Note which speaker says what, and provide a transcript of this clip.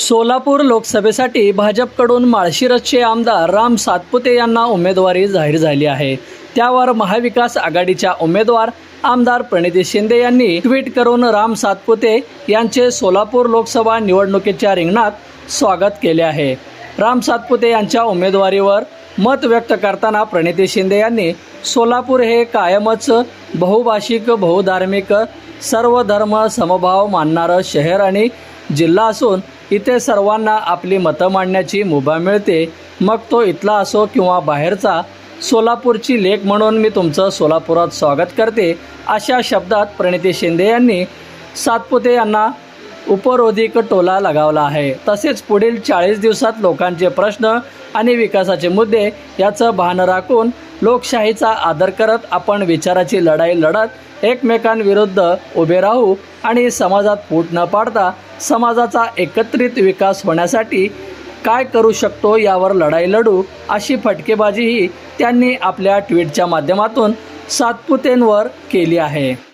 Speaker 1: सोलापूर लोकसभेसाठी भाजपकडून माळशिरसचे आमदार राम सातपुते यांना उमेदवारी जाहीर झाली आहे. त्यावर महाविकास आघाडीच्या उमेदवार आमदार प्रणिती शिंदे यांनी ट्विट करून राम सातपुते यांचे सोलापूर लोकसभा निवडणुकीच्या रिंगणात स्वागत केले आहे. राम सातपुते यांच्या उमेदवारीवर मत व्यक्त करताना प्रणिती शिंदे यांनी सोलापूर हे कायमच बहुभाषिक बहुधार्मिक सर्व धर्म समभाव मानणारं शहर आणि जिल्हा असून इथे सर्वांना आपली मतं मांडण्याची मुभा मिळते. मग तो इथला असो किंवा बाहेरचा सोलापूरची लेख म्हणून मी तुमचं सोलापुरात स्वागत करते. अशा शब्दात प्रणिती शिंदे यांनी सातपुते यांना उपरोधिक टोला लगावला आहे. तसेच पुढील चाळीस दिवसात लोकांचे प्रश्न आणि विकासाचे मुद्दे याचं भान राखून लोकशाहीचा आदर करत आपण विचाराची लढाई लढत एकमेकांविरुद्ध उभे राहू आणि समाजात फूट न पाडता समाजाचा एकत्रित विकास होण्यासाठी काय करू शकतो यावर लढाई लढू अशी फटकेबाजीही त्यांनी आपल्या ट्विटच्या माध्यमातून सातपुतेंवर केली आहे.